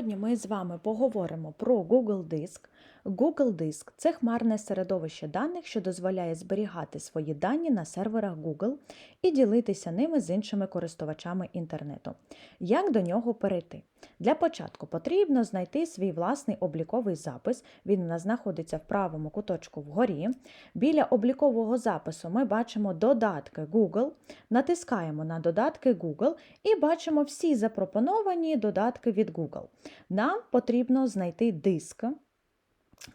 Сьогодні ми з вами поговоримо про Google Диск. Google Диск це хмарне середовище даних, що дозволяє зберігати свої дані на серверах Google і ділитися ними з іншими користувачами інтернету. Як до нього перейти? Для початку потрібно знайти свій власний обліковий запис. Він у нас знаходиться в правому куточку вгорі. Біля облікового запису ми бачимо додатки Google, натискаємо на додатки Google і бачимо всі запропоновані додатки від Google. Нам потрібно знайти диск.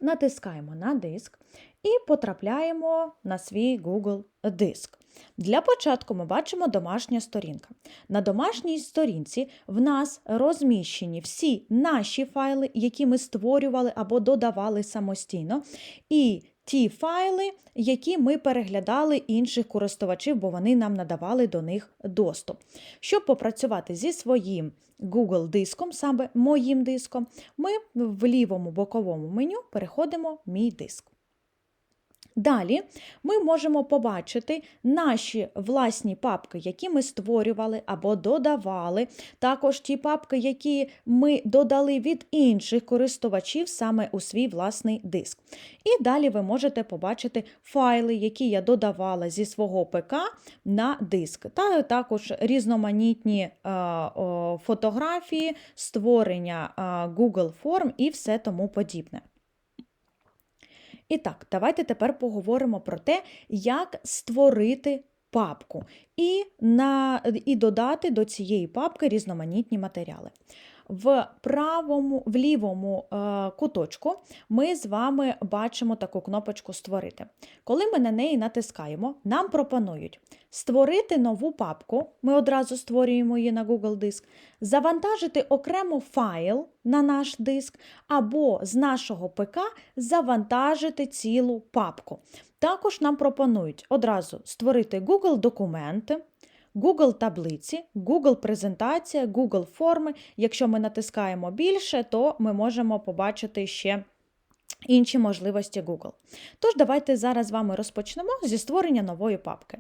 Натискаємо на диск і потрапляємо на свій Google диск. Для початку ми бачимо домашня сторінка. На домашній сторінці в нас розміщені всі наші файли, які ми створювали або додавали самостійно, і ті файли, які ми переглядали інших користувачів, бо вони нам надавали до них доступ. Щоб попрацювати зі своїм Google диском, саме моїм диском, ми в лівому боковому меню переходимо Мій диск. Далі ми можемо побачити наші власні папки, які ми створювали або додавали, також ті папки, які ми додали від інших користувачів саме у свій власний диск. І далі ви можете побачити файли, які я додавала зі свого ПК на диск, та також різноманітні е, фотографії, створення е, Google форм і все тому подібне. І так, давайте тепер поговоримо про те, як створити папку і, на, і додати до цієї папки різноманітні матеріали. В правому, в лівому е, куточку ми з вами бачимо таку кнопочку Створити. Коли ми на неї натискаємо, нам пропонують створити нову папку, ми одразу створюємо її на Google Диск, завантажити окремо файл на наш диск, або з нашого ПК завантажити цілу папку. Також нам пропонують одразу створити Google документи. Google таблиці, Google презентація, Google форми. Якщо ми натискаємо більше, то ми можемо побачити ще інші можливості Google. Тож, давайте зараз з вами розпочнемо зі створення нової папки.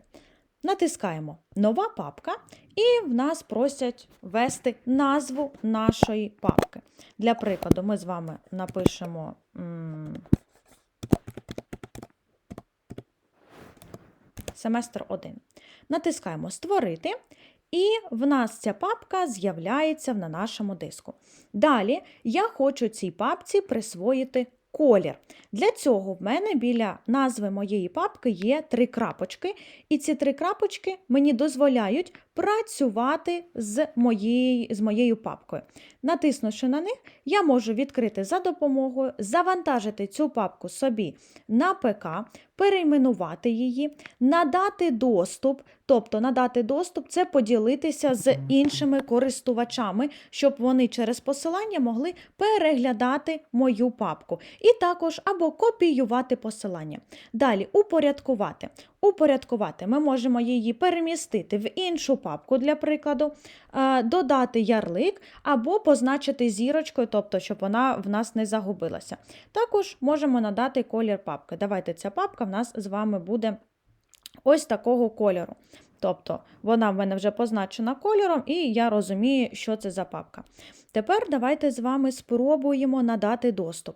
Натискаємо Нова папка, і в нас просять ввести назву нашої папки. Для прикладу, ми з вами напишемо. Семестр 1. Натискаємо Створити, і в нас ця папка з'являється на нашому диску. Далі я хочу цій папці присвоїти колір. Для цього в мене біля назви моєї папки є три крапочки, і ці три крапочки мені дозволяють працювати з моєю, з моєю папкою. Натиснувши на них, я можу відкрити за допомогою, завантажити цю папку собі на ПК, перейменувати її, надати доступ, тобто надати доступ це поділитися з іншими користувачами, щоб вони через посилання могли переглядати мою папку. І також або копіювати посилання. Далі упорядкувати. Упорядкувати ми можемо її перемістити в іншу папку, для прикладу, е, додати ярлик або позначити зірочкою, тобто, щоб вона в нас не загубилася. Також можемо надати колір папки. Давайте ця папка в нас з вами буде ось такого кольору. Тобто вона в мене вже позначена кольором, і я розумію, що це за папка. Тепер давайте з вами спробуємо надати доступ.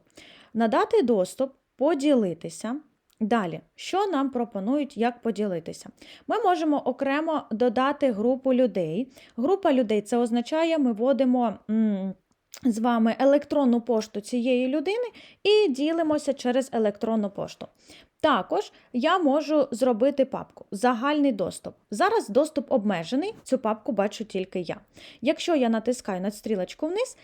Надати доступ, поділитися. Далі, що нам пропонують, як поділитися? Ми можемо окремо додати групу людей. Група людей це означає, ми вводимо з вами електронну пошту цієї людини і ділимося через електронну пошту. Також я можу зробити папку Загальний доступ. Зараз доступ обмежений, цю папку бачу тільки я. Якщо я натискаю на стрілочку вниз,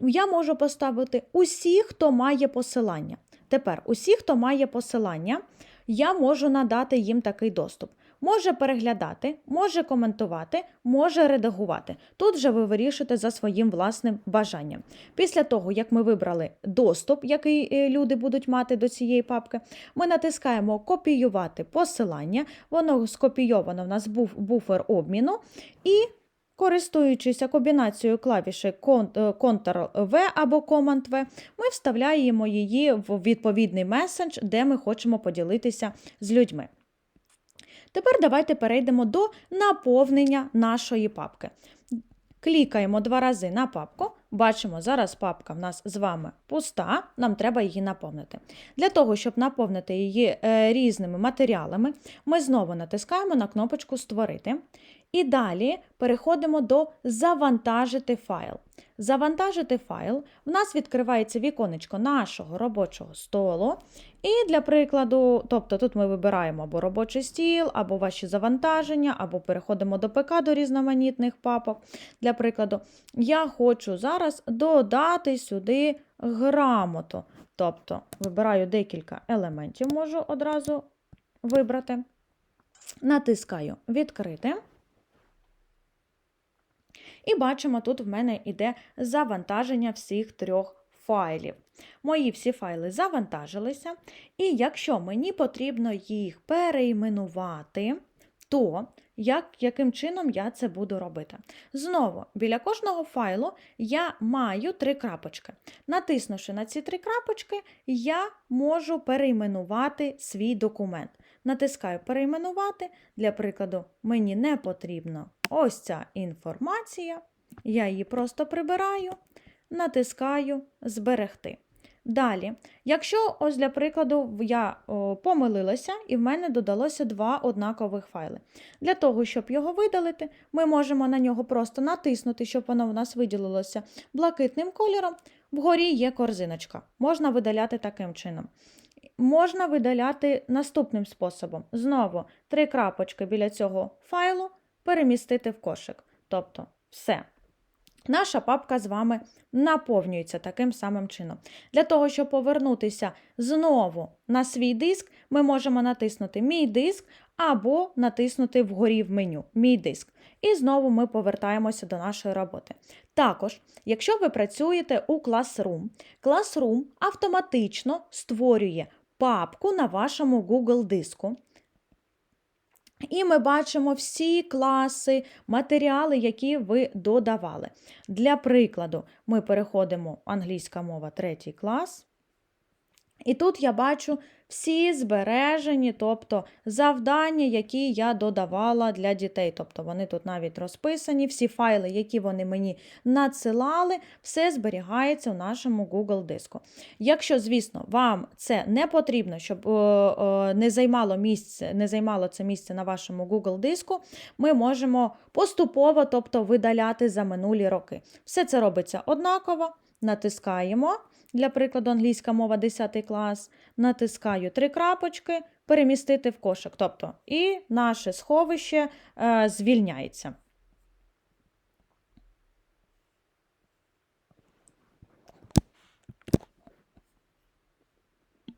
я можу поставити усі, хто має посилання. Тепер, усі, хто має посилання, я можу надати їм такий доступ. Може переглядати, може коментувати, може редагувати. Тут же ви вирішите за своїм власним бажанням. Після того, як ми вибрали доступ, який е, люди будуть мати до цієї папки, ми натискаємо Копіювати посилання, воно скопійовано в нас був буфер обміну. і Користуючись комбінацією клавіші Ctrl-V або Command-V, ми вставляємо її в відповідний месендж, де ми хочемо поділитися з людьми. Тепер давайте перейдемо до наповнення нашої папки. Клікаємо два рази на папку, бачимо, зараз папка в нас з вами пуста, нам треба її наповнити. Для того, щоб наповнити її е, різними матеріалами, ми знову натискаємо на кнопочку Створити. І далі переходимо до Завантажити файл. Завантажити файл. В нас відкривається віконечко нашого робочого столу. І для прикладу, тобто тут ми вибираємо або робочий стіл, або ваші завантаження, або переходимо до ПК до різноманітних папок. Для прикладу, я хочу зараз додати сюди грамоту. Тобто вибираю декілька елементів, можу одразу вибрати. Натискаю Відкрити. І бачимо, тут в мене йде завантаження всіх трьох файлів. Мої всі файли завантажилися, і якщо мені потрібно їх переіменувати, то як, яким чином я це буду робити? Знову, біля кожного файлу я маю три крапочки. Натиснувши на ці три крапочки, я можу перейменувати свій документ. Натискаю перейменувати. Для прикладу, мені не потрібно ось ця інформація. Я її просто прибираю, натискаю Зберегти. Далі, якщо ось для прикладу я о, помилилася і в мене додалося два однакових файли. Для того, щоб його видалити, ми можемо на нього просто натиснути, щоб воно в нас виділилося блакитним кольором. Вгорі є корзиночка. Можна видаляти таким чином. Можна видаляти наступним способом. Знову три крапочки біля цього файлу перемістити в кошик. Тобто, все. Наша папка з вами наповнюється таким самим чином. Для того, щоб повернутися знову на свій диск, ми можемо натиснути Мій диск або натиснути вгорі в меню Мій диск. І знову ми повертаємося до нашої роботи. Також, якщо ви працюєте у Classroom, Classroom автоматично створює папку на вашому Google диску. І ми бачимо всі класи, матеріали, які ви додавали. Для прикладу, ми переходимо англійська мова, третій клас. І тут я бачу всі збережені, тобто завдання, які я додавала для дітей. Тобто вони тут навіть розписані, всі файли, які вони мені надсилали, все зберігається у нашому Google диску. Якщо, звісно, вам це не потрібно, щоб е, е, не займало місце, не займало це місце на вашому Google диску, ми можемо поступово, тобто видаляти за минулі роки. Все це робиться однаково. Натискаємо, для прикладу, англійська мова 10 клас, натискаю три крапочки, перемістити в кошик. Тобто, і наше сховище е, звільняється.